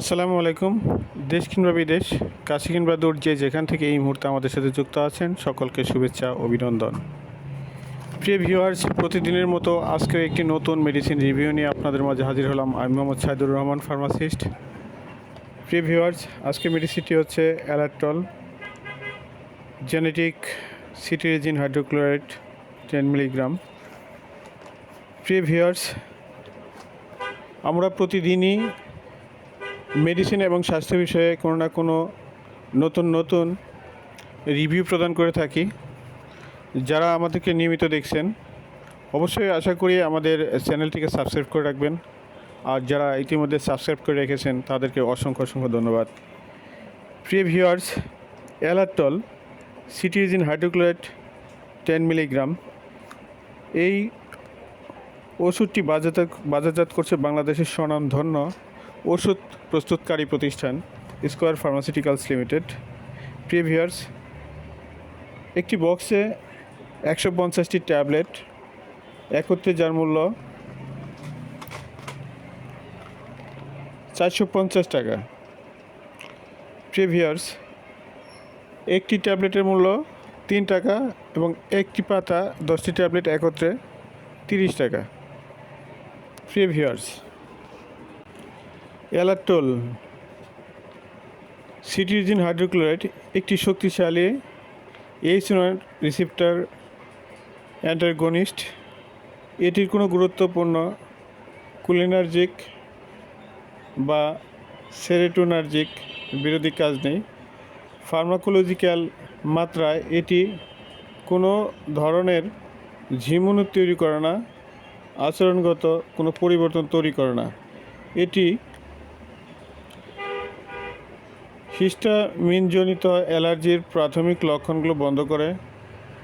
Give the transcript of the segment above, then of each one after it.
আসসালামু আলাইকুম। দেশ কিংবা বিদেশ, কাছে কিংবা দূর যে যেখান থেকে এই মুহূর্তে আমাদের সাথে যুক্ত আছেন, সকলকে শুভেচ্ছা অভিনন্দন। প্রিয় ভিউয়ার্স প্রতিদিনের মতো আজকেও একটি নতুন মেডিসিন রিভিউ নিয়ে আপনাদের মাঝে হাজির হলাম। আমি মোহাম্মদ সাইদুর রহমান ফার্মাসিস্ট প্রিয় ভিউয়ার্স আজকে মেডিসিনটি হচ্ছে Alatrol generic cetirizine hydrochloride ten milligram প্রিয় ভিউয়ার্স আমরা প্রতিদিনই মেডিসিন এবং স্বাস্থ্য বিষয়ে কোনো না কোনো নতুন নতুন রিভিউ প্রদান করে থাকি। যারা আমাদেরকে নিয়মিত দেখছেন, অবশ্যই আশা করি আমাদের চ্যানেলটিকে সাবস্ক্রাইব করে রাখবেন। আর যারা ইতিমধ্যে সাবস্ক্রাইব করে রেখেছেন, তাদেরকে অসংখ্য অসংখ্য ধন্যবাদ। প্রিয় viewers Alatrol cetirizine hydrochloride ten milligram. এই ওষুধটি বাজারজাত বাজারজাত করছে বাংলাদেশের স্বনামধন্য ওষুধ প্রস্তুতকারী প্রতিষ্ঠান স্কোয়ার ফার্মাসিউটিক্যালস লিমিটেড। প্রিভিয়ার্স একটি বক্সে একশো পঞ্চাশটি ট্যাবলেট একত্রে যার মূল্য চারশো পঞ্চাশ টাকা। প্রিভিয়ার্স একটি ট্যাবলেটের মূল্য তিন টাকা এবং একটি পাতা দশটি ট্যাবলেট একত্রে তিরিশ টাকা। প্রিভিয়ার্স অ্যালাট্টোল সিটিজিন হাইড্রোক্লোরাইড একটি শক্তিশালী এইচ রিসিপ্টার অ্যান্টারগনিস্ট এটির কোনো গুরুত্বপূর্ণ কুলিনার্জিক বা সেরেটোনার্জিক বিরোধী কাজ নেই। ফার্মাকোলজিক্যাল মাত্রায় এটি কোনো ধরনের ঝিমুনু তৈরি করে না, আচরণগত কোনো পরিবর্তন তৈরি করে না। এটি হিস্টামিনজনিত অ্যালার্জির প্রাথমিক লক্ষণগুলো বন্ধ করে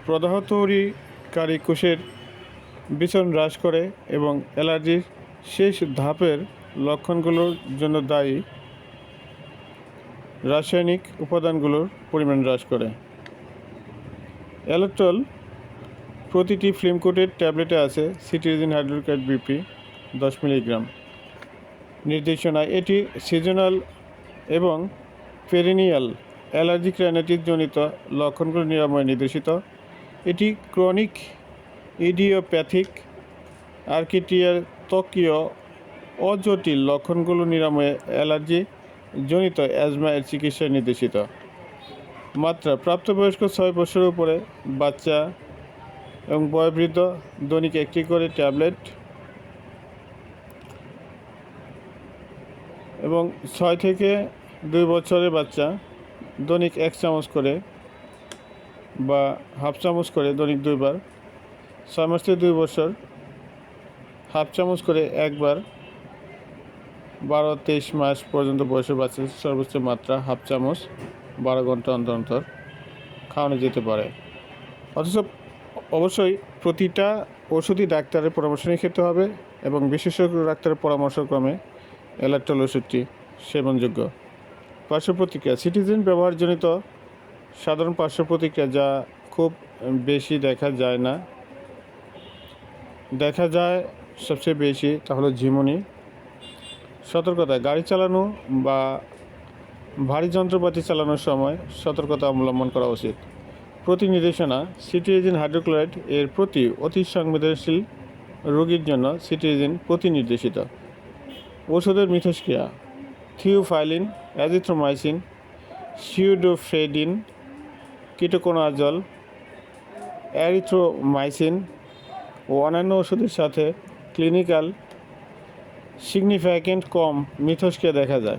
প্রদাহ তৈরিকারী কোষের বিচরণ হ্রাস করে এবং অ্যালার্জির শেষ ধাপের লক্ষণগুলোর জন্য দায়ী রাসায়নিক উপাদানগুলোর পরিমাণ হ্রাস করে। অ্যালাট্রল প্রতিটি ফিল্ম কোটের ট্যাবলেটে আছে সিটিজিন হাইড্রোক্রাইড বিপি দশ মিলিগ্রাম। নির্দেশনা, এটি সিজনাল এবং পেরিনিয়াল অ্যালার্জিক রাইনাইটিস জনিত লক্ষণগুলো নিরাময় নির্দেশিত। এটি ক্রনিক ইডিওপ্যাথিক আর্কিটিয়ার ত্বকীয় অজটিল লক্ষণগুলো নিরাময়ে অ্যালার্জি জনিত অ্যাজমা এর চিকিৎসায় নির্দেশিত। মাত্রা, প্রাপ্তবয়স্ক ছয় বছরের উপরে, বাচ্চা এবং বয়োবৃদ্ধ দৈনিক একটি করে ট্যাবলেট এবং ছয় থেকে দুই বছরের বাচ্চা, দৈনিক এক চামচ করে বা হাফ চামচ করে দৈনিক দুইবার, ছয় মাস থেকে দুই বছর, হাফ চামচ করে একবার, বারো তেইশ মাস পর্যন্ত বয়সের বাচ্চাদের সর্বোচ্চ মাত্রা হাফ চামচ, বারো ঘণ্টা অন্তর অন্তর খাওয়ানো যেতে পারে। অথচ অবশ্যই প্রতিটা ওষুধই ডাক্তারের পরামর্শ নিয়ে খেতে হবে এবং বিশেষজ্ঞ ডাক্তারের পরামর্শক্রমে অ্যালার্টল ওষুধটি সেবনযোগ্য। পার্শ্ব প্রতিক্রিয়া সিটিজেন ব্যবহারজনিত সাধারণ পার্শ্ব প্রতিক্রিয়া যা খুব বেশি দেখা যায় না। দেখা যায় সবচেয়ে বেশি তা হলো ঝিমুনি। সতর্কতা, গাড়ি চালানো বা ভারী যন্ত্রপাতি চালানোর সময় সতর্কতা অবলম্বন করা উচিত। প্রতি নির্দেশনা সিটিজেন হাইড্রোক্লোরাইড এর প্রতি অতি সংবেদনশীল রোগীর জন্য সিটিজেন প্রতি নির্দেশিত ওষুধের মিথস্ক্রিয়া theophylline, azithromycin, pseudoephedrine, ketoconazole erythromycin ও অন্যান্য ওষুধের সাথে ক্লিনিক্যাল সিগনিফিক্যান্ট কম মিথস্ক্রিয়া দেখা যায়।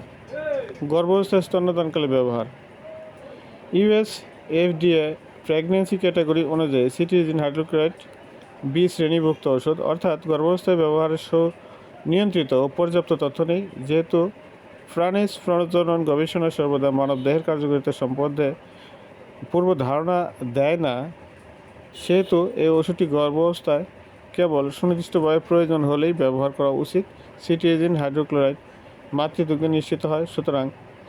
গর্ভাবস্থায় স্তন্যদানকালে ব্যবহার। ইউএস এফডিএ প্রেগনেন্সি ক্যাটাগরি অনুযায়ী সিটিজিন হাইড্রোক্রাইড বি শ্রেণীভুক্ত ওষুধ অর্থাৎ গর্ভাবস্থায় ব্যবহারের সু- নিয়ন্ত্রিত ও পর্যাপ্ত তথ্য নেই, যেহেতু প্রাণীজ প্রজনন গবেষণা সর্বদা মানব দেহের কার্যকারিতা সম্বন্ধে পূর্ব ধারণা দেয় না। সেহেতু এই ওষুধটি গর্ভাবস্থায় কেবল সুনির্দিষ্টভাবে প্রয়োজন হলেই ব্যবহার করা উচিত। সিটিজিন হাইড্রোক্লোরাইড মাতৃদুগ্ধ নিশ্চিত হয়। সুতরাং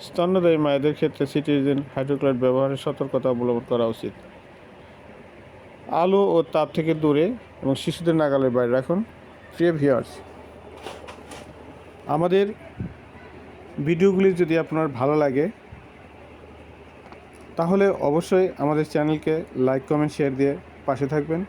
স্তন্যদায়ী মায়েদের ক্ষেত্রে সিটিজিন হাইড্রোক্লোরাইড ব্যবহারের সতর্কতা অবলম্বন করা উচিত। আলো ও তাপ থেকে দূরে এবং শিশুদের নাগালের বাইরে রাখুন। প্রিয় ভিউয়ার্স, আমাদের ভিডিওগুলি যদি আপনার ভালো লাগে, তাহলে অবশ্যই আমাদের চ্যানেলকে লাইক কমেন্ট শেয়ার দিয়ে পাশে থাকবেন।